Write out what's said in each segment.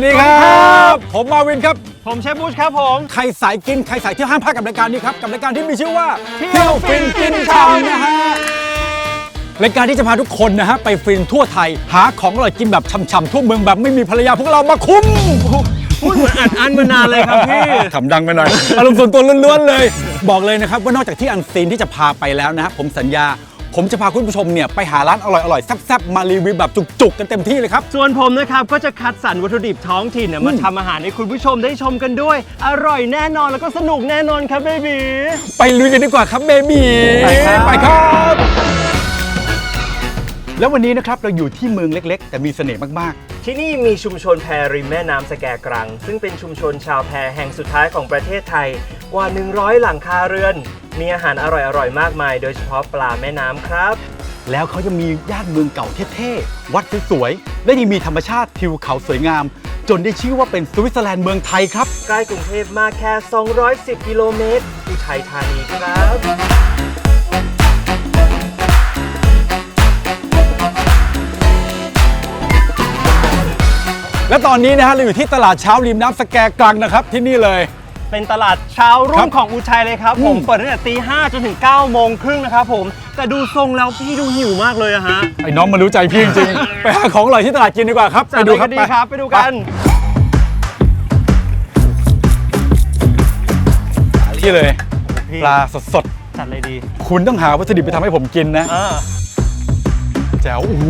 สวัสดีครับ ผมมาวินครับ ผมเชฟบูชครับผม ใครสายกิน ใครสายเที่ยวห้ามพลาดกับรายการนี้ครับ กับรายการที่มีชื่อว่า เที่ยวฟินกินช่ำนะฮะ รายการที่จะพาทุกคนนะฮะ ไปฟินทั่วไทย หาของอร่อยกินแบบช่ำๆทั่วเมืองแบบไม่มีภรรยาพวกเรามาคุ้มพูดเหมือนอัดอั้นมานานเลยครับพี่ขำดังไปหน่อย อารมณ์ส่วนตัวล้วนๆเลย บอกเลยนะครับว่านอกจากที่อันซีนที่จะพาไปแล้วนะฮะผมสัญญา ผมจะพาคุณผู้ชมเนี่ยไปหาร้านอร่อยๆแซ่บๆมารีวิวแบบจุกๆ กันเต็มที่เลยครับ ส่วนผมนะครับก็จะคัดสรรวัตถุดิบท้องถิ่นเนี่ยมาทำอาหารให้คุณผู้ชมได้ชมกันด้วย อร่อยแน่นอนแล้วก็สนุกแน่นอนครับเบบีไปลุยกันดีกว่าครับเบบีไปครับไปครับ แล้ววันนี้นะครับเราอยู่ที่เมืองเล็ก ๆ แต่มีเสน่ห์มากที่นี่มีชุมชนแพริมแม่น้ำสแกกรัง ซึ่งเป็นชุมชนชาวแพแห่งสุดท้ายของประเทศไทย กว่า 100 หลังคาเรือน มีอาหารอร่อยๆ มากมาย โดยเฉพาะปลาแม่น้ำครับๆแล้วเขายังมีย่านเมืองเก่าเท่ๆ วัดสวยๆ และยังมีธรรมชาติทิวเขาสวยงาม จนได้ชื่อว่าเป็นสวิตเซอร์แลนด์เมืองไทยครับ ใกล้กรุงเทพมากแค่ 210 กิโลเมตรอุทัยธานีครับ และตอนนี้นะฮะเราอยู่ที่ตลาดเช้าริมน้ำสแกกรังนะครับที่นี่เลย เป็นตลาดเช้าครุ่รังบของอุทัยเลยครับผมอืมเปิดตั้งแต่ตีห้าจนถึง9ก้าโมงครึ่งนะครับผม แต่ดูทรงแล้วพี่ดูหิวมากเลยอะฮะไอ้น้องมารู้ใจพี่จริงๆ ไปหาของอร่อยที่ตลาดกินดีกว่าครับไปดูครับจัดเลยก็ดีครับ ไปดูกันที่เลยพี่ ปลาสดจัดเลยดีๆคุณต้องหาวัตถุดิบไปทำให้ผมกินนะอ่าแจ๋วโอ้โห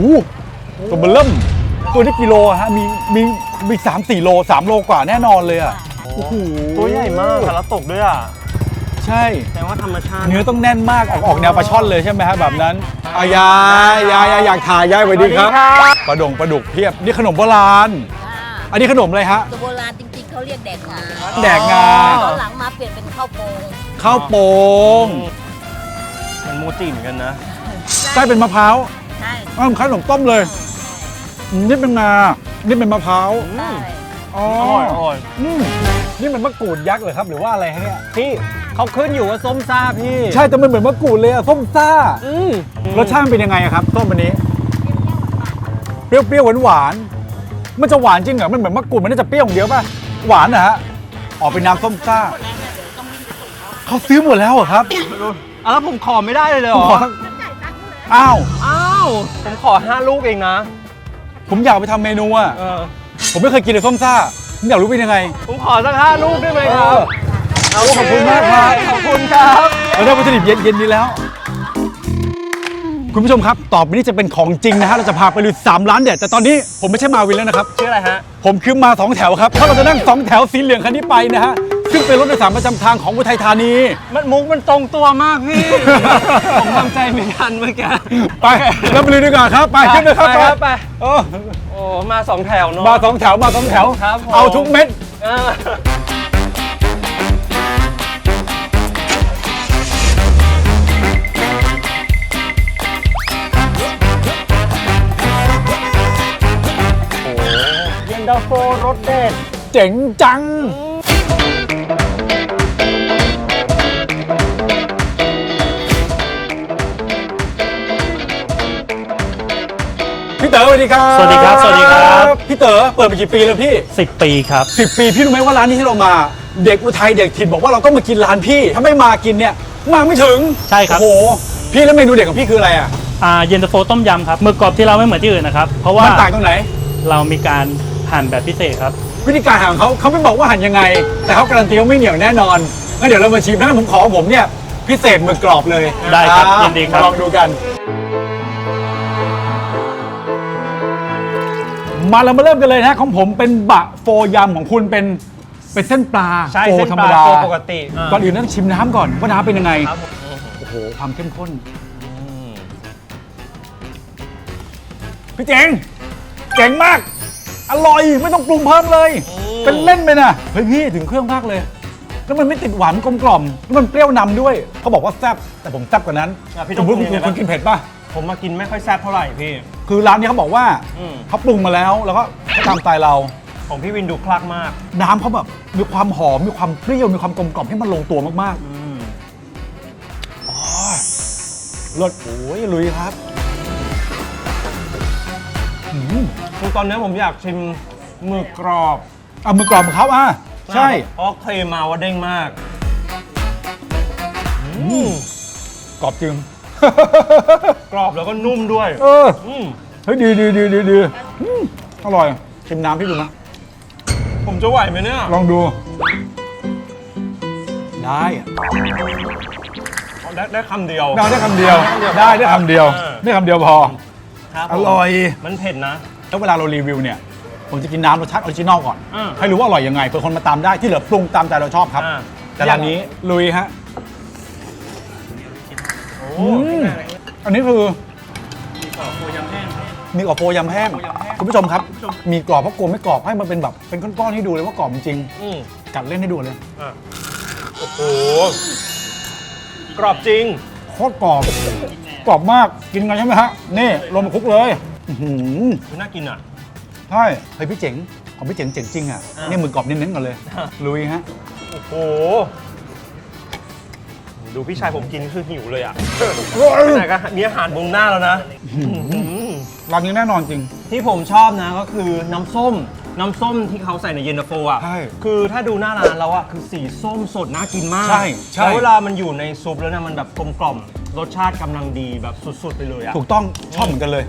ตัวเบลเริ่ม ตัวนี้กิโลอะฮะมีมีมีสามสี่โลสามโลกว่าแน่นอนเลยอะโอ้โหตัวใหญ่มากแล้วตกด้วยอะใช่ แต่ว่าธรรมชาติ เนื้อต้องแน่นมากออกออกแนวปลาช่อนเลยใช่ไหมฮะแบบนั้นอายายยายยายอยากถ่ายยายสวัสดีครับปลาดงปลาดุกเพียบนี่ขนมโบราณอันนี้ขนมอะไรฮะ ตัวโบราณจริงๆเขาเรียกแดกงาแดกงา ตอนหลังมาเปลี่ยนเป็นข้าวโพงข้าวโป่งมันโมจิเหมือนกันนะไส้เป็นมะพร้าวใช่อ้าวคล้ายขนมต้มเลยอืม นี่เป็นงา นี่เป็นมะพร้าว ใช่อ๋ออร่อยอร่อยอืมนี่มันมะกรูดยักษ์เหรอครับ หรือว่าอะไรฮะเนี่ย พี่เขาขึ้นอยู่ว่าส้มซ่าพี่ใช่แต่มันเหมือนมะกรูดเลยอะส้มซ่า อืมรสชาติมันเป็นยังไงอะครับส้มอันนี้ เปรี้ยวๆหวานๆ มันจะหวานจริงเหรอ มันเหมือนมะกรูดมันน่าจะเปรี้ยวอย่างเดียวป่ะ หวานนะฮะ ออกเป็นน้ำส้มซ่า เขาซื้อหมดแล้วเหรอครับอะแล้วผมขอไม่ได้เลยเลยเหผรมอขอสักอ้าว อ้าว ผมขอ5ลูกเองนะ ผมอยากไปทำเมนูอะเออผมไม่เคยกินเลยส้มซ่า ผมอยากรู้เป็นยังไง ผมขอสักห้าลูกได้ไหมครับเออขอบคุณมากครับ ขอบคุณครับ เราได้วัตถุดิบเย็นๆนี้แล้ว คุณผู้ชมครับ ต่อไปนี้จะเป็นของจริงนะฮะ เราจะพาไปลุย3ร้านเด็ด แต่ตอนนี้ผมไม่ใช่มาวินแล้วนะครับ ชื่ออะไรฮะ ผมคือมา2แถวครับเพราะเราจะนั่ง2แถวสีเหลืองคันนี้ไปนะฮะ ซึ่งเป็นรถโดยสารประจำทางของอุทัยธานี มันมุกมันตรงตัวมากพี่ ผมทำใจไม่ทันเมื่อกี้ไปเราไปลุยดีกว่าครับ ไปขึ้นเลยครับไปครับไปเออโอ้มาสองแถวเนาะมาสองแถวมาสองแถว ครับผม เอาทุกเม็ด เออโอ้เย็นดาโฟรสเด็ด เจ๋งจัง พี่เต๋อสวัสดีครับสวัสดีครับสวัสดีครับ พี่เต๋อเปิดมากี่ปีแล้วพี่ 10 ปีครับสิบปีพี่รู้ไหมว่าร้านนี้ที่เรามา เด็กอุทัยเด็กถิ่นบอกว่าเราต้องมากินร้านพี่ ถ้าไม่มากินเนี่ยมาไม่ถึงใช่ครับ โอ้โหพี่แล้วเมนูเด็กของพี่คืออะไรอะอ่าเย็นตาโฟต้มยำครับหมึกกรอบที่เราไม่เหมือนที่อื่นนะครับ เพราะว่ามันต่างตรงไหน เรามีการหั่นแบบพิเศษครับ วิธีการหั่นของเขาเขาไม่บอกว่าหั่นยังไง แต่เขาการันตีว่าไม่เหนียวแน่นอนงั้นเดี๋ยวเรามาชิมนะผมขอของผมเนี่ยพิเศษหมึกกรอบเลยได้ครับอ่ายินดีครับ มาลองดูกัน มาเรามาเริ่มกันเลยนะของผมเป็นบะโฟยำของคุณเป็นเป็นเส้นปลาใช่โฟเส้นธรปรมลาดาโฟปกติก่อนอื่นต้องชิมน้ำก่อนว่าน้ำเป็นยังไงครับผมโอ้โหความเข้มข้นพี่เจ๋งเจ๋งมาก อร่อยไม่ต้องปรุงเพิ่มเลย เป็นเล่นไปนะเฮ้ยพี่ถึงเครื่องมากเลยแล้วมันไม่ติดหวานกลมกล่อมแล้วมันเปรี้ยวนำด้วยเขาบอกว่าแซ่บแต่ผมแซ่บกว่านั้นอะพี่สต้อมงมติคุณปรุงยังไงคุณกินเผ็ดป่ะผมมากินไม่ค่อยแซ่บเท่าไหร่พี่ คือร้านนี้เขาบอกว่าอืม เขาปรุงมาแล้วแล้วก็เขาตามสไตล์เรา ของพี่วินดูคลักมาก น้ำเขาแบบมีความหอมมีความเปรี้ยวมีความกลมกล่อมให้มันลงตัวมากอืมๆอ๋อรสโอ้ยลุยครับอืมคือตอนนี้ผมอยากชิมหมึกกรอบเอามือกรอบของเขาอะใช่เพราะเคลมมาว่าเด้งมาก อืมกรอบจริง กรอบแล้วก็นุ่มด้วยเอออืมเฮ้ยดีดีดีดีดีอืมอร่อยชิมน้ำพี่ดูนะผมจะไหวไหมเนี่ย ลองดู ได้อะได้ได้คำเดียว ได้ได้คำเดียว ได้ได้คำเดียวเออ ได้คำเดียวพอ ครับอร่อย มันเผ็ดนะ แล้วเวลาเรารีวิวเนี่ย ผมจะกินน้ำรสชาติออริจินอลก่อน อ่าให้รู้ว่าอร่อยยังไงเพื่อคนมาตามได้ที่เหลือปรุงตามใจเราชอบครับ อ่า แต่ร้านนี้ลุยฮะ โอ้อืมอันนี้คือโคยำแห้งครับมีกรอบโฟยำแห้งคุณผู้ชมครับมีกรอบเพราะกลัวไม่กรอบให้มันเป็นแบบเป็นก้อนๆให้ดูเลยว่ากรอบจริงอืมๆกัดเล่นให้ดูเลยอะโอ้โหกรอบจริง โคตรกรอบกรอบมากกินกันใช่ไหมฮะนี่ลงมาคลุกเลยอื้อหือน่ากินอะ ใช่เฮ้ยพี่เจ๋งของพี่เจ๋งเจ๋งจริงอะอ่านี่มือกรอบเน้นๆก่อนเลยอะลุยฮะโอ้โห ดูพี่ชายผมกินคือหิวเลยอะแต่ก็มีอาหารบนหน้าแล้วนะ ร้านนี้แน่นอนจริง ที่ผมชอบนะก็คือน้ำส้ม น้ำส้มที่เขาใส่ในเย็นตาโฟอะ ใช่คือถ้าดูหน้าร้านแล้วอะคือสีส้มสดน่ากินมากใช่ใช่ แล้วเวลามันอยู่ในซุปแล้วนะมันแบบกลมกล่อมรสชาติกำลังดีแบบสุดๆไปเลยอะ ถูกต้องชอบเหมือนกันเลย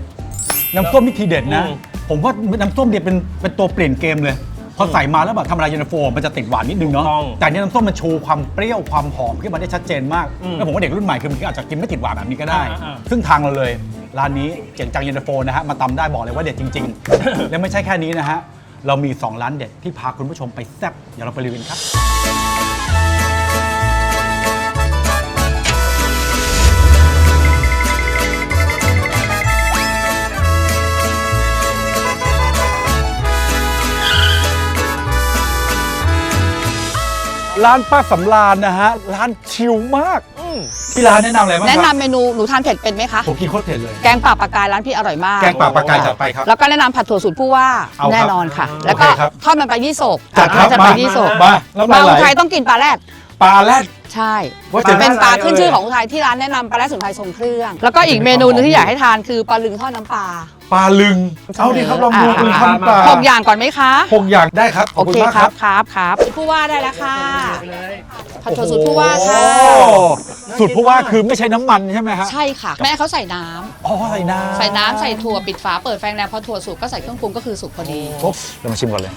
น้ำส้มนี่ทีเด็ดนะ อืม ผมว่าน้ำส้มเนี่ยเป็นเป็นตัวเปลี่ยนเกมเลย พอใส่มาแล้วแบบธรรมดาเย็นตาโฟมันจะติดหวานนิดนึงเนาะถูกต้องแต่อันนี่น้ำส้มมันโชว์ความเปรี้ยวความหอมขึ้นมาได้ชัดเจนมากอืมแล้วผมว่าเด็กรุ่นใหม่คือมันอาจจะกินไม่ติดหวานแบบนี้ก็ได้ อ่าอ่าซึ่งทางเราเลยร้านนี้เจ๋งจังเย็นตาโฟนะฮะมาตำได้บอกเลยว่าเด็ดจริง ๆ และไม่ใช่แค่นี้นะฮะเรามี2ร้านเด็ดที่พาคุณผู้ชมไปแซ่บเดี๋ยวเราไปรีวิวกันครับ ร้านป้าสำราญนะฮะ ร้านชิลมากอืมที่ร้านแนะนำอะไรบ้างแนะครับ นำเมนูหนูทานเผ็ดเป็นไหมคะ ผมกินโคตรเผ็ดเลย แกงป่าปลากายร้านพี่อร่อยมาก แกงป่าปลากายจัดไปครับ แล้วก็แนะนำผัดถั่วสูตรผู้ว่าเอาครับแน่นอนค่ะโอเคแล้วก็ครับ ทอดมันปลายี่สกจัดครับจะมาปลายี่สกมาแล้วมามาไหลอุทัยต้องกินปลาแรดปลาแรด ใช่ว่าจะเป็นปลาน่าทานขึ้นชื่อเลยของอุทัยที่ร้านแนะนำปลาแรดสมุนไพรทรงเครื่อง แล้วก็อีกเมนูหนึงที่อยากให้ทานคือปลาลึงทอดน้ำปลา ปลาลึง เอาดิครับลองดูอ่าปลาลึงทอดน้ำปลาหกอย่างก่อนไหมคะ หกอย่างได้ครับขอบคุณโอเคมากคครัรับบครับครับผู้ว่าได้แล้วค่ะผัดถั่วสูตรผู้ว่าค่ะ โอ้สูตรผู้ว่าคือไม่ใช้น้ำมันใช่ไหมฮะใช่ค่ะ แม่เขาใส่น้ำอ๋อใส่น้ำใส่น้ำใส่ถั่วปิดฝาเปิดไฟแรงพอถั่วสุกก็ใส่เครื่องปรุงก็คือสุกพอดี ปุ๊บเรามาชิมก่อนเลย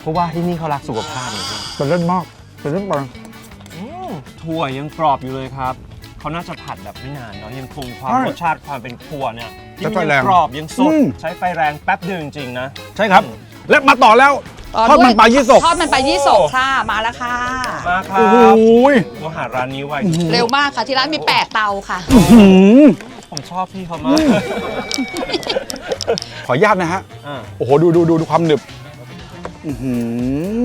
เพราะว่าที่นี่เขารักสุขภาพจริง เป็นเล่นมาก เป็นเล่นปลาๆอืมถั่วยังกรอบอยู่เลยครับ เขาน่าจะผัดแบบไม่นานเนาะยังคงความใช่รสชาติความเป็นถั่วเนี่ยที่ใช้มันไฟแรยังงกรอบยังสดอืมใช้ไฟแรงแป๊บเดียวจริงๆนะ ใช่ครับ และมาต่อแล้วต่อทอดด้วยมันปลายี่สกทอดมันปลายี่สกค่ะมาแล้วค่ะ มาครัโอ้โหบมาหาร้านนี้ไว้เร็วมากค่ะที่ร้านมี8เตาค่ะอื้อหือผมชอบพี่เขามาก ขออนุญาตนะฮะอ่าโอ้โหดูดูดูดูความหนึบอื้อหื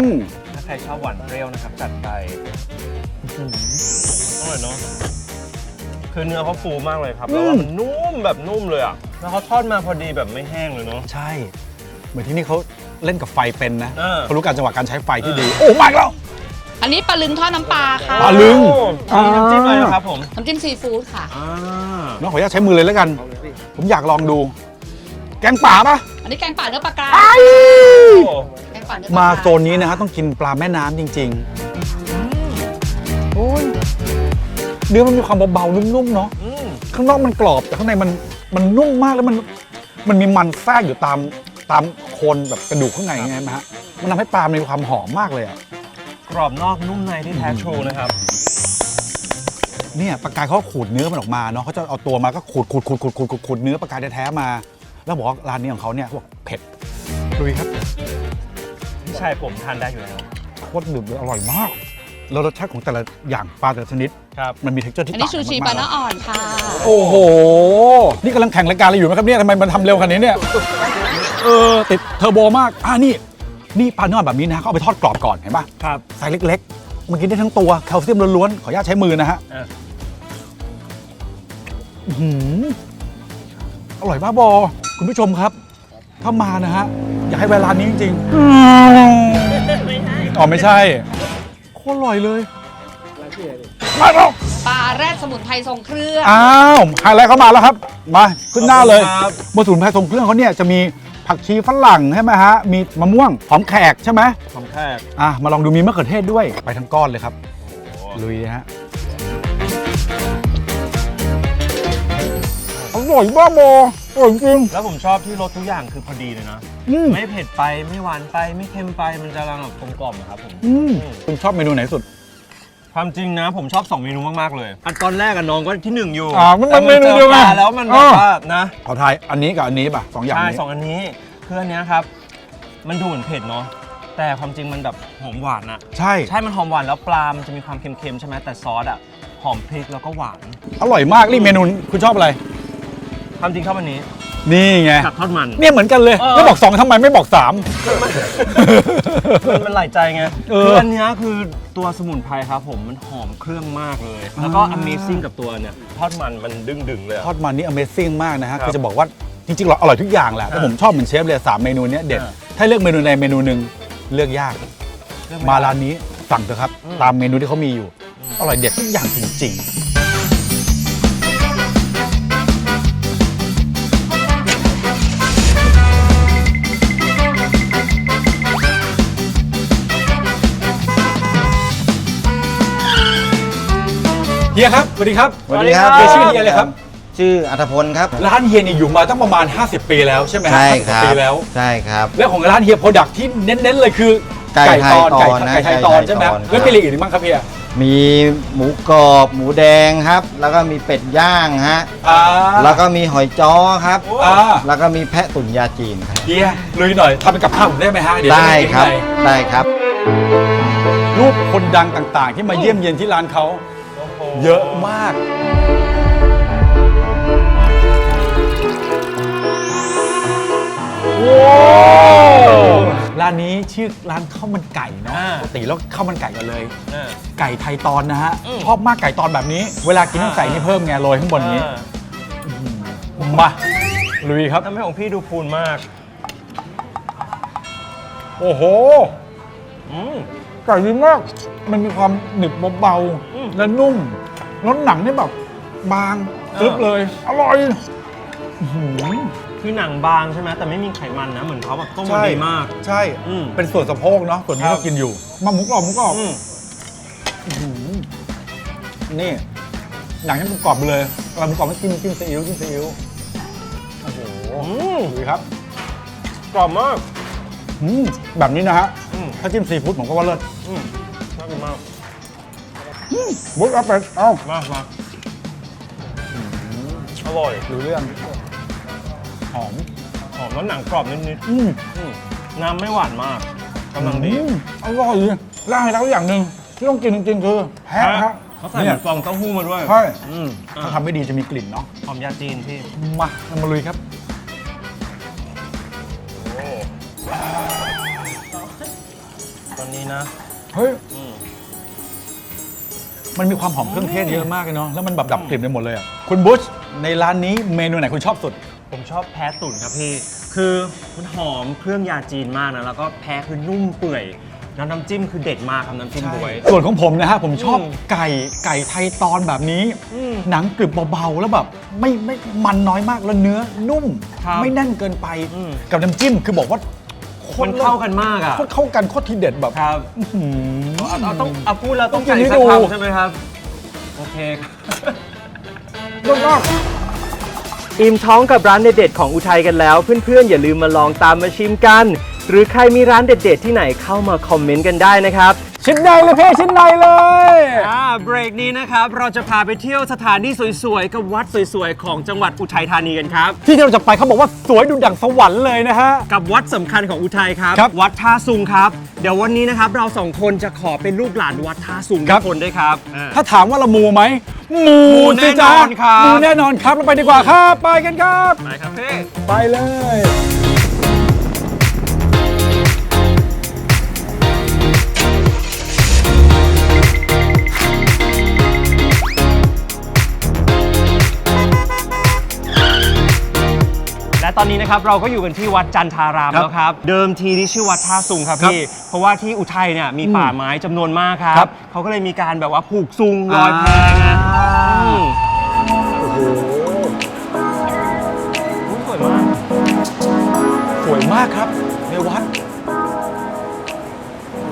อถ้าใค รชอบหวานเปรี้ยวนะครับ จัดไปอร่อยเนาะคือเนื้อเขาฟูมากเลยครับ แล้วว่ามันนุ่มแบบนุ่มเลยอะ แล้วเขาทอดมาพอดีแบบไม่แห้งเลยเนาะ ใช่ เหมือนที่นี่เขาเล่นกับไฟเป็นนะเออ เขารู้การจังหวะการใช้ไฟที่ดี โอ้มาอีกแล้ว อันนี้ปลาลึงทอดน้ำปลาค่ะปลาลึง โอ้มีน้ำจิ้มอะไรนะครับผมน้ำจิ้มซีฟู้ดค่ะ อ่าน้องขออนุญาตใช้มือเลยแล้วกัน ผมอยากลองดู แกงป่าปะอันนี้แกงป่าเนื้อปลากรายโอ้แกงป่าเนื้อปลากรมาโซนนี้นะฮะต้องกินปลาแม่น้ำจริงๆโอ้ยเนื้อมันมีความเบาๆนุ่มๆเนาะอืมข้างนอกมันกรอบแต่ข้างในมันมันนุ่มมากแล้วมันมันมีมันแทรกอยู่ตามตามโคนแบบกระดูกข้างในไงไหมฮะมันทำให้ปลามีความหอมมากเลยอะกรอบนอกนุ่มในที่แท้ทรูนะครับ เนี่ยปลากายเขาก็ขูดเนื้อมันออกมาเนาะเขาจะเอาตัวมาก็ขูดขูดขูดขูดขูดขูดขูดเนื้อปลากายแท้ๆมา แล้วบอกว่าร้านนี้ของเขาเนี่ยเขาบอกเผ็ดดูดิครับพี่ ชายผมทานได้อยู่แล้วโคตรหนึบเลยอร่อยมาก แล้วรสชาติของแต่ละอย่างปลาแต่ละชนิด ครับมันมี texture ที่อันต่านี้งชูกันชีมากๆปลาเนื้ออ่อนค่ะโอ้โห นี่กำลังแข่งรายการอะไรอยู่ไหมครับเนี่ยทำไมมันทำเร็วขนาดนี้เนี่ย เออ ติดเทอร์โบมาก อ่านี่ นี่ปลาเนื้อแบบนี้นะเขาเอาไปทอดกรอบก่อนเห็นป่ะครับไซส์เล็กๆ มันกินได้ทั้งตัวแคลเซียมล้วนๆ ขออนุญาตใช้มือนะฮะอะอื้อหืออร่อยมากบอ คุณผู้ชมครับ ถ้ามานะฮะ อยากให้เวลานี้จริงๆอ๋อไม่ใช่ โคตรอร่อยเลยมาแล้วปลาแรดสมุนไพรทรงเครื่อง อ้าวไฮไลท์เข้ามาแล้วครับ มาขึ้นหน้าเลยขอบคุณครับบนสมุนไพรทรงเครื่องเขาเนี่ยจะมีผักชีฝรั่งใช่ไหมฮะ มีมะม่วงหอมแขกใช่ไหมหอมแขกอะมาลองดูมีมะเขือเทศด้วย ไปทั้งก้อนเลยครับลุยนะฮะ ร่อยบ้าบออร่อยจริง แล้วผมชอบที่รสทุกอย่างคือพอดีเลยนะ อืม ไม่เผ็ดไปไม่หวานไปไม่เค็มไปมันจะกำลังแบบกลมกล่อมอะครับผมอืมคุณชอบเมนูไหนสุด ความจริงนะผมชอบ2เมนูมากๆเลย อันตอนแรกอะน้องก็ที่1อยู่อ่ามันแต่มันเมนูเดียวกันจอปลาแล้วมันแบอ่าบว่านะขอทายอันนี้กับอันนี้ป่ะสองอย่างใช่นี้สองอันนี้คืออันเนี้ยครับ มันดูเหมือนเผ็ดเนาะแต่ความจริงมันแบบหอมหวานอะ ใช่ ใช่ มันหอมหวานแล้วปลา มันจะมีความเค็มๆ ใช่ไหมแต่ซอสอะหอมพริกแล้วก็หวาน อร่อยมากนี่เมนูคุณชอบอะไร ความจริงชอบอันนี้นี่ไง กับทอดมัน เนี่ยเหมือนกันเลย เออ แล้วบอกสองทำไมไม่บอกสาม มันมันหลายใจไงเออ คืออันเนี้ยคือตัวสมุนไพรครับผมมันหอมเครื่องมากเลย แล้วก็อ่า Amazing กับตัวเนี่ยทอดมันมันดึงดึงๆเลยอะ ทอดมันนี่ Amazing มากนะฮะครับคือจะบอกว่าจริงๆเราอร่อยทุกอย่างแหละแต่อ่าผมชอบเหมือนเชฟเลยสามเมนูเนี้ยเด็ด อ่า ถ้าเลือกเมนูใดเมนูหนึ่งเลือกยากเรื่องไมาร้านนี้สั่งเถอะครับอืมตามเมนูที่เขามีอยู่ อร่อยเด็ดทุกอย่างจริงๆ เฮียครับสวัสดีครับสวัสดีครับ เฮียชื่อเฮียเลยครับ ชื่ออัธพลครับ ร้านเฮียนี่อยู่มาตั้งประมาณ 50 ปีแล้วใช่ไหมฮะใช่50ครับปีแล้วใช่ครับ แล้วของร้านเฮียโปรดักที่เน้นๆเลยคือไก่ไทยไก่ตอนนะไก่ไทยไก่ตอนไทยใช่ไหมตอนแล้วมีอะไรอีกบ้างครับเฮียมีหมูกรอบหมูแดงครับ แล้วก็มีเป็ดย่างฮะอ่าแล้วก็มีหอยจ้อครับอ่าแล้วก็มีแพะตุ๋นยาจีนครับเฮียลุยหน่อยทำเป็นกับข้าวผมได้ไหมฮะเดี๋ยวจะได้ปกินครับในได้ครับรูปคนดังต่างๆ ที่มาเยี่ยมเยียนที่ร้านเขา เยอะมาก ร้านนี้ชื่อร้านข้าวมันไก่เนาะอ่า ปกติแล้วข้าวมันไก่กันเลย เออ ไก่ไทยตอนนะฮะ อืม ชอบมากไก่ตอนแบบนี้ เวลากินต้องใส่นี่เพิ่มไงโรยข้างบนนี้เออมาลุยครับ ทำให้ของพี่ดูพูนมาก โอ้โห อืม ไก่ดีมาก มันมีความหนึบเบาอืม ๆและนุ่ม แล้วหนังนี่แบบบางเออกรึบเลย อร่อยอื้อหือ คือหนังบางใช่ไหมแต่ไม่มีไขมันนะ เหมือนเขาแบบต้มใช่มาดีมาก ใช่ อืม เป็นส่วนสะโพกเนาะ ส่วนนี้ครับเรากินอยู่ มาหมูกรอบหมูกรอบอืมอื้อหือนี่ หนังยังกรอบๆไปเลยเราหมูกรอบไม่จิ้มจิ้มซีอิ๊วจิ้มซีอิ๊วโอ้โหอืมดูครับ กรอบมาก อืมแบบนี้นะฮะ อืม ถ้าจิ้มซีฟู้ดผมก็ว่าเลิศอืมน่ากินมาก บุ๊กเอาไปเอ้ามากมากอร่อยดูเรื่อง หอม หอมแล้วหนังกรอบนิดอืมๆอืมน้ำไม่หวานมากกำลังดีอืมอร่อยแล้วให้เราอย่างหนึ่งที่ต้องกินจริงๆคือแพะฮะเขาใส่เหมือนฟองเต้าหู้มาด้วยใช่อืมถ้าทำไม่ดีจะมีกลิ่นเนาะหอมยาจีนพี่ มาเรามาลุยครับ ตอนนี้นะ เฮ้ยอื มมันมีความหอมเครื่องเทศเยอะมากเลยเนาะแล้วมันแบบดับกลิ่นไปหมดเลยอะคุณบุชในร้านนี้เมนูไหนคุณชอบสุด ผมชอบแพ้ตุ๋นครับพี่ คือมันหอมเครื่องยาจีนมากนะ แล้วก็แพ้คือนุ่มเปื่อย แล้วน้ำจิ้มคือเด็ดมากครับน้ำจิ้มบวย ส่วนของผมนะฮะผมชอบอืมไก่ไก่ไทยตอนแบบนี้ อืมหนังกรึบเบาๆแล้วแบบไม่ไม่มันน้อยมากแล้วเนื้อนุ่ม ครับไม่แน่นเกินไปอืม กับน้ำจิ้มคือบอกว่า โคมัตนรเข้ากันมากอะโคตรเข้ากันโคตรทีเด็ดแบบครับอื้อหือเอาเอาต้องเอาพูดแล้วต้องต้องกินใส่ให้สักดู คำใช่ไหมครับ โอเคครับเลิศมากอิ่มท้องกับร้านเด็ดๆของอุทัยกันแล้ว เพื่อนๆ อย่าลืมมาลองตามมาชิมกัน หรือใครมีร้านเด็ดๆ ที่ไหนเข้ามาคอมเมนต์กันได้นะครับ ชิ้นใดเลยพี่ชิ้นใดเลย อ่าเบรกนี้นะครับ เราจะพาไปเที่ยวสถานที่สวยๆ กับวัดสวยๆ ของจังหวัดอุทัยธานีกันครับ ที่ที่เราจะไปเขาบอกว่าสวยดูดั่งสวรรค์เลยนะฮะ กับวัดสำคัญของอุทัยครับ ครับวัดท่าซุงครับ เดี๋ยววันนี้นะครับเราสองคนจะขอเป็นลูกหลานวัดท่าซุงครัทุบ กคนด้วยครับอ่า ถ้าถามว่าเรามูไหมมูมูสิจ๊ะแน่นอนครับ มูแน่นอนครับเราไปดีกว่าครับ ไปกันครับ ไปครับพี่ ไปเลย ตอนนี้นะครับเราก็อยู่กันที่วัดจันทารามครับแล้วครับ เดิมทีนี่ชื่อวัดท่าซุงครับครับพี่เพราะว่าที่อุทัยเนี่ยมีอืมป่าไม้จำนวนมากครัครับ บเขาก็เลยมีการแบบว่าผูกซุงลอยแพไงอ่าอืมโอ้โหอุ๊ยสวยมาก สวยมากครับ ในวัด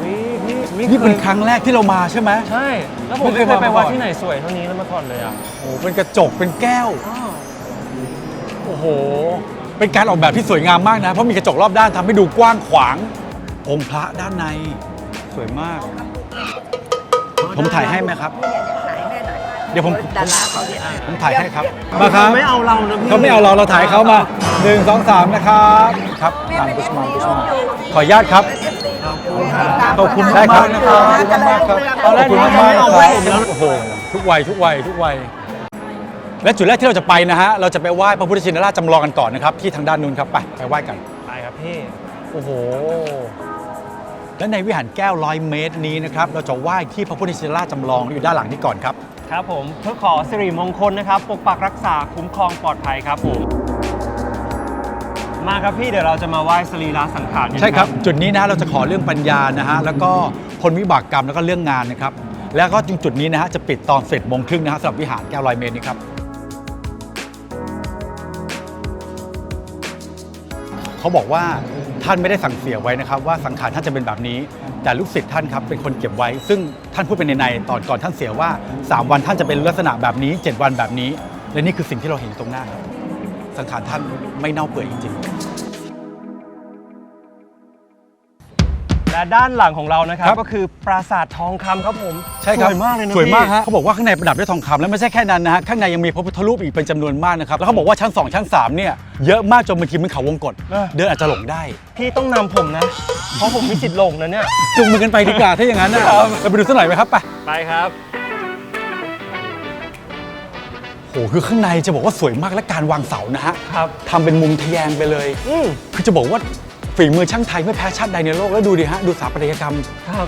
นี่นี่เป็นครั้งแรกที่เรามาใช่ไหม ใช่ แล้วผมไม่ไม่เคเคยยมาไปวัดก่อนที่ไหนสวยเท่านี้แล้วมาก่อนเลยอะ โอ้โหเป็นกระจกเป็นแก้ว โอ้โห เป็นการออกแบบที่สวยงามมากนะ เพราะมีกระจกรอบด้านทำให้ดูกว้างขวาง องค์พระด้านใน สวยมาก ผมถ่ายให้ไหมครับ เดี๋ยวผมผมถ่ายให้ครับ มาครับไม่เอาเรานะพี่เขาไม่เอาเราเราถ่ายเขามาหนึ่งสองสามนะครับครับตามกุสมากุสมาขออนุญาตครับขอบคุณมากๆนะครับขอบคุณมากๆครับขอบคุณมากๆครับโอ้โหทุกวัยทุกวัยทุกวัย และจุดแรกที่เราจะไปนะฮะ เราจะไปไหว้พระพุทธชินราชจำลองกันก่อนนะครับ ที่ทางด้านนู้นครับ ไปไปไหว้กัน ไปครับพี่ โอ้โห และในวิหารแก้วร้อยเมตรนี้นะครับ เราจะไหว้ที่พระพุทธชินราชจำลองอยู่ด้านหลังนี้ก่อนครับ ครับผมเพื่อขอสิริมงคลนะครับ ปกปักรักษาคุ้มครองปลอดภัยครับผม มาครับพี่เดี๋ยวเราจะมาไหว้สรีระสังขารกัน ใช่ครับ จุดนี้นะเราจะขอเรื่องปัญญานะฮะ แล้วก็พ้นวิบากกรรมแล้วก็เรื่องงานนะครับ แล้วก็จริงจุดนี้นะฮะจะปิดตอนเสร็จโมงครึ่งนะฮะสำหรับวิหารแก้วร้อยเมตรนี้ครับ เขาบอกว่าท่านไม่ได้สั่งเสียไว้นะครับว่าสังขารท่านจะเป็นแบบนี้ แต่ลูกศิษย์ท่านครับเป็นคนเก็บไว้ ซึ่งท่านพูดเป็นในในตอนก่อนท่านเสียว่า 3 วันท่านจะเป็นลักษณะแบบนี้ 7 วันแบบนี้ และนี่คือสิ่งที่เราเห็นตรงหน้าครับสังขารท่านไม่เน่าเปื่อยจริงๆ และด้านหลังของเรานะครับ ครับ ก็คือปราสาททองคำครับผมใช่ครับสวยมากเลยนะสวยมากพี่ ฮะเขาบอกว่าข้างในประดับด้วยทองคำแล้วไม่ใช่แค่นั้นนะฮะข้างในยังมีพระพุทธรูปอีกเป็นจำนวนมากนะครับแล้วเขาบอกว่าชั้น 2 ชั้น 3 เนี่ยเยอะมากจนบางทีมันเขาวงกฏเดินอาจจะหลงได้พี่ต้องนำผมนะ เพราะผมมีสิทธิ์หลงนะเนี่ย จุงมือกันไปดีกว่าถ้าอย่างนั้นนะเราไปดูสักหน่อยไหมครับไปไปครับ โหคือข้างในจะบอกว่าสวยมากและการวางเสานะฮะครับ ทำเป็นมุมทะแยงไปเลย อืมคือจะบอกว่า ฝีมือช่างไทยไม่แพ้ชาติใดในโลกแล้วดูดิฮะดูสถาปัตยกรรมครับ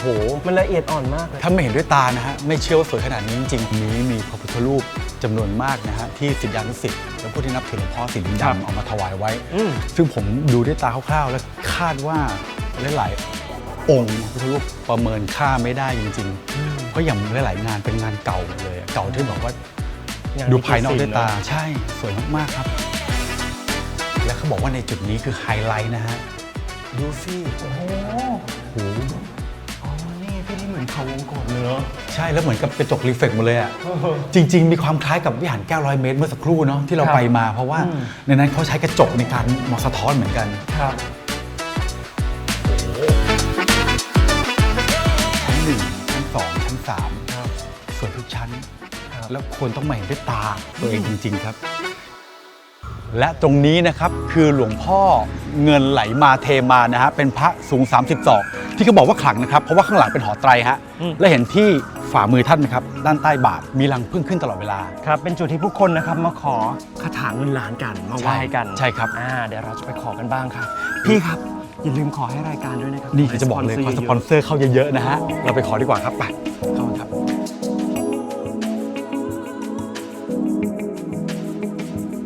โห มันละเอียดอ่อนมากเลย ถ้าไม่เห็นด้วยตานะฮะ ไม่เชื่อว่าสวยขนาดนี้จริงๆนี้มีพระพุทธรูปจำนวนมากนะฮะ ที่ศิษยานุศิษย์และผู้ที่นับถือหลวงพ่อสีลิงดำเอามาถวายไว้ อืม ซึ่งผมดูด้วยตาคร่าวๆ แล้วคาดว่าหลายๆองค์พระพุทธรูปประเมินค่าไม่ได้จริงๆ เพราะอย่างหลายๆงานเป็นงานเก่าหมดเลยอะเก่าที่บอกว่างดูภายนอกด้วยตาเอะใช่สวยมากๆครับและ เขาบอกว่าในจุดนี้คือไฮไลท์นะฮะ ดูสิโอ้โหอ๋อนี่พี่ที่เหมือนเขาวงกตเนื้อะใช่แล้วเหมือนกับกระจกรีเฟกต์หมดเลยอะจริง ๆ มีความคล้ายกับวิหารแก้วร้อยเมตรเมื่อสักครู่เนาะที่เราครับไปมา เพราะว่าอืม ในนั้นเขาใช้กระจกในการมองสะท้อนเหมือนกัน ครับ ชั้นหนึ่งชั้นสองชั้นสามครับสวยทุกชั้น ครับ แล้วควรต้องมาเห็นด้วยตาตัวเองจริง ๆ ครับ และตรงนี้นะครับคือหลวงพ่อเงินไหลมาเทมานะฮะเป็นพระสูง 30ศอกที่เขาบอกว่าขลังนะครับ เพราะว่าข้างหลังเป็นหอไตรฮะและเห็นที่ฝ่ามือท่านนะครับด้านใต้บาทมีรังพึ่งขึ้นตลอดเวลา ครับ เป็นจุดที่ผู้คนนะครับมาขอคาถาเงินล้านกันมาไหว้กันใช่ครับ อ่าเดี๋ยวเราจะไปขอกันบ้างครับ พี่ครับ อย่าลืมขอให้รายการด้วยนะครับนี่คือจะบอกเลยขอสปอนเซอร์เข้าเยอะๆนะฮะเราไปขอดีกว่าครับไปเข้ามาครับ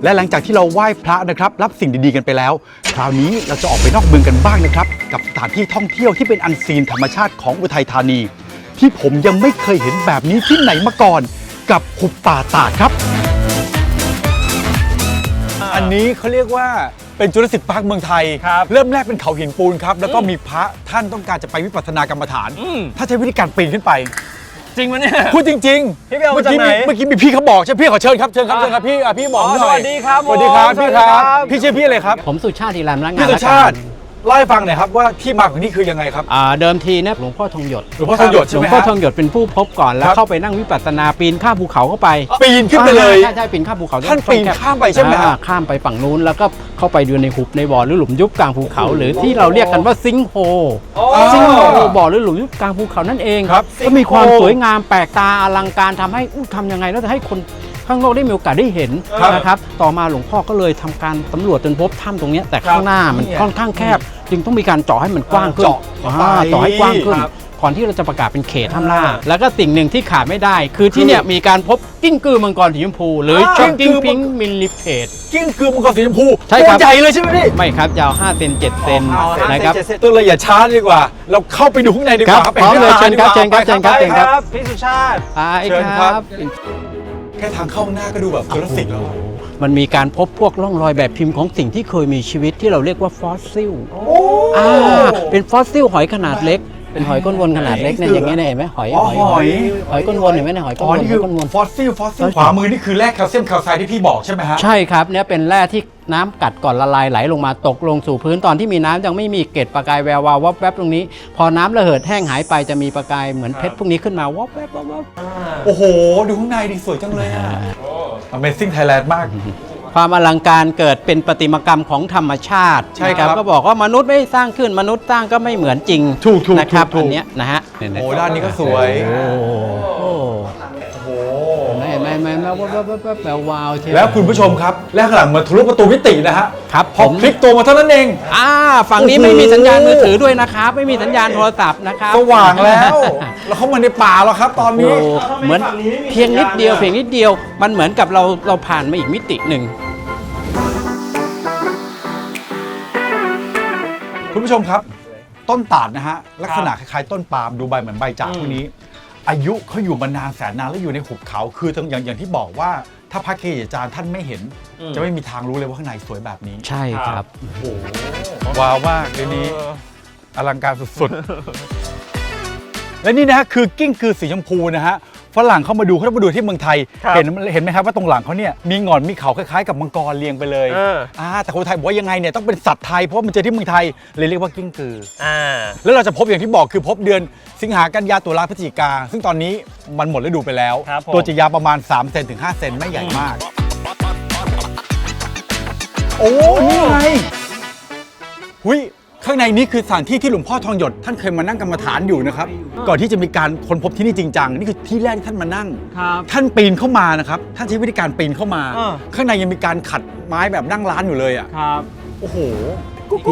และหลังจากที่เราไหว้พระนะครับ รับสิ่งดีๆกันไปแล้ว คราวนี้เราจะออกไปนอกเมืองกันบ้างนะครับ กับสถานที่ท่องเที่ยวที่เป็นอันซีนธรรมชาติของอุทัยธานี ที่ผมยังไม่เคยเห็นแบบนี้ที่ไหนมาก่อน กับหุบป่าตาดครับ อันนี้เขาเรียกว่าเป็นจุลศิษย์พาร์คเมืองไทย ครับเริ่มแรกเป็นเขาหินปูนครับ แล้วก็มีพระท่านต้องการจะไปวิปัสสนากรรมฐาน อืม ถ้าใช้วิธีการปีนขึ้นไป จริงไหมเนี่ย พูดจริงๆพี่ไปเอามาเมื่อกี้จากไหนมีเมื่อกี้มีพี่เขาบอกใช่พี่ขอเชิญครับเชิญครับเชิญครับพี่อะพี่บอกอ๋อหน่อยสวัสดีครับสวัสดีครับผมพี่ครัสวัสดีครับบพี่ชื่อพี่อะไรครับ ผมสุชาติธีรามรักงาพี่นสุและชาการติ เล่าให้ฟังหน่อยครับว่าที่มาของนี่คือยังไงครับ อ่าเดิมทีเนี่ยหลวงพ่อทองหยดหลวงพ่อทองหยดหใช่ลวไหมงพ่อฮะ ทองหยดเป็นผู้พบก่อนแล้ครัวบเข้าไปนั่งวิปัสสนาปีนข้ามภูเขาเข้าไปปีนขึ้นไปเลย ใช่ใช่ปีนข้ามภูเขาท่านปีนข้ามไปใช่ไหมฮะ อ่าข้ามไปฝั่งนู้นแล้วก็เข้าไปดูในหุบในบ่อหรือหลุมยุบกลางภูเขา หรือที่เราเรียกกันว่าซิงโฮซิงโฮบ่อหรือหลุมยุบกลางภูเขานั่นเองครับก็มีความสวยงามแปลกตาอลังการทำให้อู้ทำยังไงแล้วจะให้คน ข้างโลกได้มีโอกาสได้เห็นครับนะครับต่อมาหลวงพ่อก็เลยทำการสำรวจจนพบถ้ำตรงเนี้ยแต่ข้างหน้ามันเนี่ยค่อนข้างแคบ จึงต้องมีการเจาะให้มันกว้างขึ้นเจาะเข้าไปอ่าเจาะให้กว้างขึ้นครับก่อนที่เราจะประกาศเป็นเขตถ้ำล่า แล้วก็สิ่งหนึ่งที่ขาดไม่ได้ คือที่เนี่ยมีการพบกิ้งกือมังกรสีชมพู หรืออ่าช็อกกิ้งกิ้พิงงกือมิลลิเพดกิ้งกือมังกรสีชมพูใช่ครับตัวใหญ่เลยใช่ไหมพี่ไม่ครับยาว5เซน7เซนอ๋อห้านะครับเซเจ็ดเซตัวเลยอย่าช้าดีกว่า เราเข้าไปดูข้างในดีกว่าครับไปพร้อมเลยข้างในเชิญครับดีกว่าเชิญครับไปเชิญครับพี่สุชาติไปเชิญคครัรับบ แค่ทางเข้าหน้าก็ดูแบบคลาสสิกแล้วตมันมีการพบพวกร่องรอยแบบพิมพ์ของสิ่งที่เคยมีชีวิตที่เราเรียกว่าฟอสซิลอ่าเป็นฟอสซิลหอยขนาดเล็ก เป็นหอยก้นวนขนาดเล็กเนี่ยอย่างเงี้ยเนี่ยเห็นไหมหอยอ๋อหอย หอยก้นวนเห็นไหมเนี่ยหอยก้อ๋นอวนนี่หคืออยก้นวน ฟอสซิลฟอสซิลขวามือนี่คือแร่แคลเซียมแคลไซด์ที่พี่บอกใช่ไหมฮะ ใช่ครับเนี่ยเป็นแร่ที่น้ำกัดก่อนละลายไหลลงมาตกลงสู่พื้นตอนที่มีน้ำยังไม่มีเกล็ดประกายแวววาววับแวบตรงนี้ พอน้ำระเหิดแห้งหายไปจะมีประกายเหมือนเพชรพวกนี้ขึ้นมาวับแวบวับแวบโอ้โห ดูข้างในดิสวยจังเลยอะ Amazing Thailand มาก ความอลังการเกิดเป็นประติมากรรมของธรรมชาติใช่ครับก็บอกว่ามนุษย์ไม่ได้สร้างขึ้นมนุษย์สร้างก็ไม่เหมือนจริงถูกถูกนะครับถูกถูก อันเนี้ยนะฮะเยโอ้ด้านนี้ก็สวย โอ้โหไม่ไม่ไม่ไม่แวบแวบแวบแวววาวเชียแล้วคุณผู้ชมครับ และข้างหลังเหมือนทะลุประตูมิตินะฮะครับพอผมพลิกตัวมาเท่านั้นเอง อ่าฝั่งนี้โอ้โหไม่มีสัญญาณมือถือด้วยนะครับ ไม่มีสัญญาณโทรศัพท์นะครับ สว่างแล้ว แล้วเข้ามาในป่าแล้วครับ ตอนโอ้นี้เหมือนเพียงนิดเดียวเพียงนิดเดียวมันเหมือนกับเราเราผ่านมาอีกมิติหนึ่ง คุณผู้ชมครับ ต้นตาดนะฮะ ลักษณะคล้ายๆต้นปาล์มดูใบเหมือนใบจากพวกนี้ อายุเขาอยู่มานานแสนนานแล้วอยู่ในหุบเขา คืออย่างอย่างที่บอกว่าถ้าพระเกจิอาจารย์ท่านไม่เห็นจะไม่มีทางรู้เลยว่าข้างในสวยแบบนี้ใช่ครับว้าวมากเลยวนี้ อลังการสุด ๆ และนี่นะฮะคือกิ้งกือสีชมพูนะฮะ ฝรั่งเข้ามาดูเขาต้องมาดูที่เมืองไทย ครับเห็นเห็นไหมครับว่าตรงหลังเขาเนี่ยมีหงอนมีเขาคล้ายๆกับมังกรเรียงไปเลยเออ อ่าแต่คนไทยบอกว่ายังไงเนี่ยต้องเป็นสัตว์ไทยเพราะว่ามันเจอที่เมืองไทยเลยเรียกว่ากิ้งกือ อ่า แล้วเราจะพบอย่างที่บอกคือพบเดือนสิงหากันยาตุลาพฤศจิกา ซึ่งตอนนี้มันหมดฤดูไปแล้ว ครับผม ตัวจะยาวประมาณ3เซนถึง5เซนไม่ใหญ่มาก โอ้ นี่ไงหุย ข้างในนี้คือสถานที่ที่หลวงพ่อทองหยดท่านเคยมานั่งกรรมฐานอยู่นะครับ ก่อนที่จะมีการค้นพบที่นี่จริงจังนี่คือที่แรกที่ท่านมานั่ง ครับ ท่านปีนเข้ามานะครับท่านใช้วิธีการปีนเข้ามา อ่า ข้างในยังมีการขัดไม้แบบนั่งร้านอยู่เลยอะครับโอ้โหโอ้โห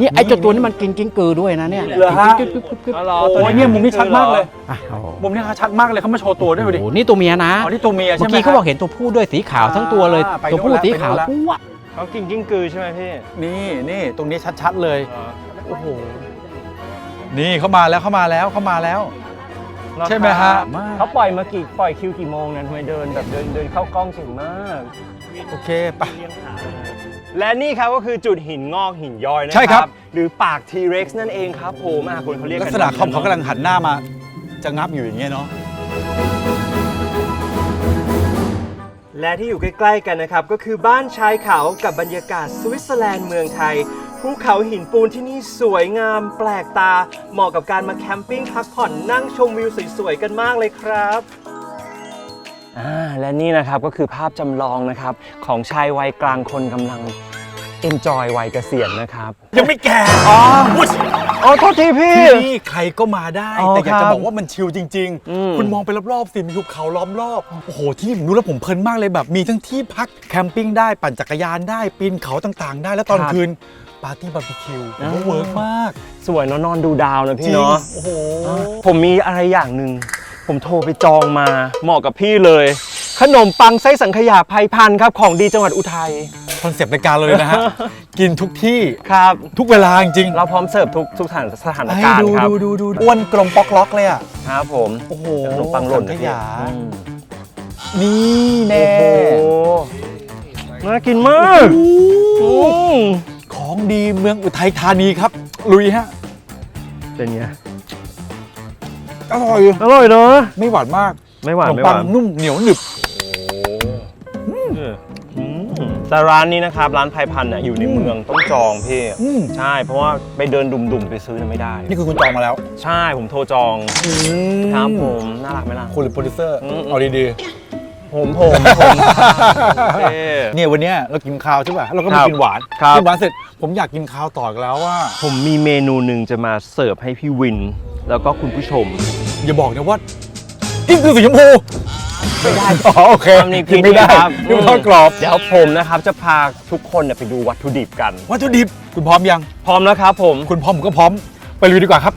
นี่ไอ้เจ้าตัวนี้มันกินกิ้งกือด้วยนะเนี่ยเหรอฮะกึ๊บกึ๊บกึ๊บกึ๊บอ๋อเหรอโอ้ยเนี่ยมุมนี้ชัดมากเลยอะโอ้โหมุมนี้ชัดมากเลยเขามาโชว์ตัวด้วยดูดิโอ้โหนี่ตัวเมียนะอ๋อนี่ตัวเมียใช่เมื่อไหมกี้เขาฮะบอกเห็นตัวผู้ด้วยสีขาวทั้งตัวเลย อ่าไปตัวผู้นู่นละสีขาวไปนู่นละทั่ว เขากินกิ้งกือใช่ไหมพี่นี่นี่ตรงนี้ชัดๆเลยโอ้โห นี่เข้ามาแล้วเข้ามาแล้วเข้ามาแล้วใช่ไหมฮะเขาปล่อยมากี่ปล่อยคิวกี่โมงเนี่ยทำไมเดินแบบเดินเดินเข้ากล้องเก่งมาก โอเคไป และนี่ครับก็คือจุดหินงอกหินย้อยนะใช่ครับ หรือปาก T-Rex นั่นเองครับผมอะคนเขาเรียกลักักนษณะเขาเขากำลังหันหน้ามา จะงับอยู่อย่างเงี้ยเนาะ และที่อยู่ใกล้ๆกันนะครับ ก็คือบ้านชายเขากับบรรยากาศสวิตเซอร์แลนด์เมืองไทยภูเขาหินปูนที่นี่สวยงามแปลกตา เหมาะกับการมาแคมปิ้งพักผ่อนนั่งชมวิวสวยๆกันมากเลยครับอ่าและนี่นะครับก็คือภาพจำลองนะครับ ของชายวัยกลางคนกำลัง enjoy วัยเกษียณนะครับ ยังไม่แก่อ๋อ อุ๊ยอ๋อโทษทีพี่ ที่นี่ใครก็มาได้ อ๋อแต่อยากคจะรับบอกว่ามันชิลจริง อืม ๆ คุณมองไปรอบๆสิมีภูเขาล้อมรอบโอ้โหที่นี่ผมดูแล้วผมเพลินมากเลยแบบ มีทั้งที่พักแคมปิ้งได้ปั่นจักรยานได้ปีนเขาต่างๆ ได้แล้วตอนคืนปาร์ตี้บาร์บีคิวผมว่าเวิร์กมากสวยเนอะนอนดูดาวนะจพี่ริงเนาะโอ้โห ผมมีอะไรอย่างหนึ่งผมโทรไปจองมาเหมาะกับพี่เลย ขนมปังไส้สังขยาไพพันธุ์ครับของดีจังหวัดอุทัย คอนเซปต์รายการเราเลยนะฮะ กินทุกที่ครับ ทุกเวลาจริงๆเราพร้อมเสิร์ฟทุกทุกสถานสถานให้การดูณ์ครับ ดูดูดูอ้วนกลมป๊อกล็อกเลยอะ ครับผม โอ้โหขนมปังหล่นสันะงขพี่ยาอืมนี่แน่โอ้โหน่ากินมากอืมของดีเมืองอุทัยธานีครับ ลุยฮะ เป็นไง อร่อย อร่อยเนอะไม่หวานมาก ไม่หวานขนมไม่หปัวางนนุ่มเหนียวหนึบ แต่ร้านนี้นะครับร้านไพพันธุ์เนี่ยอยู่ในเมืองต้องจองพี่อืม ใช่เพราะว่าไปเดินดุ่มๆไปซื้อน่ะไม่ได้ นี่คือคุณจองมาแล้วใช่ผมโทรจองครับผมน่ารักไหมล่ะ คุณหรือโปรดิวเซอร์อืม เอาดีผมผมผมเท่ ๆเนี่ยวันเนี้ยเรากินข้าวใช่ป่ะแล้วเราก็คมารับกินหวานครับ กินหวานเสร็จผมอยากกินข้าวต่ออีกแล้วว่าผมมีเมนูหนึ่งจะมาเสิร์ฟให้พี่วิน แล้วก็คุณผู้ชม อย่าบอกนะว่านี่คือสีชมพู ไม่ได้ อ๋อโอเคทำนี่กินไม่ได้ครับนี่มันทอดกรอบ เดี๋ยวผมนะครับจะพาทุกคนเนี่ยไปดูวัตถุดิบกัน วัตถุดิบคุณพร้อมยัง พร้อมแล้วครับผม คุณพร้อมผมก็พร้อม ไปลุยดีกว่าครับ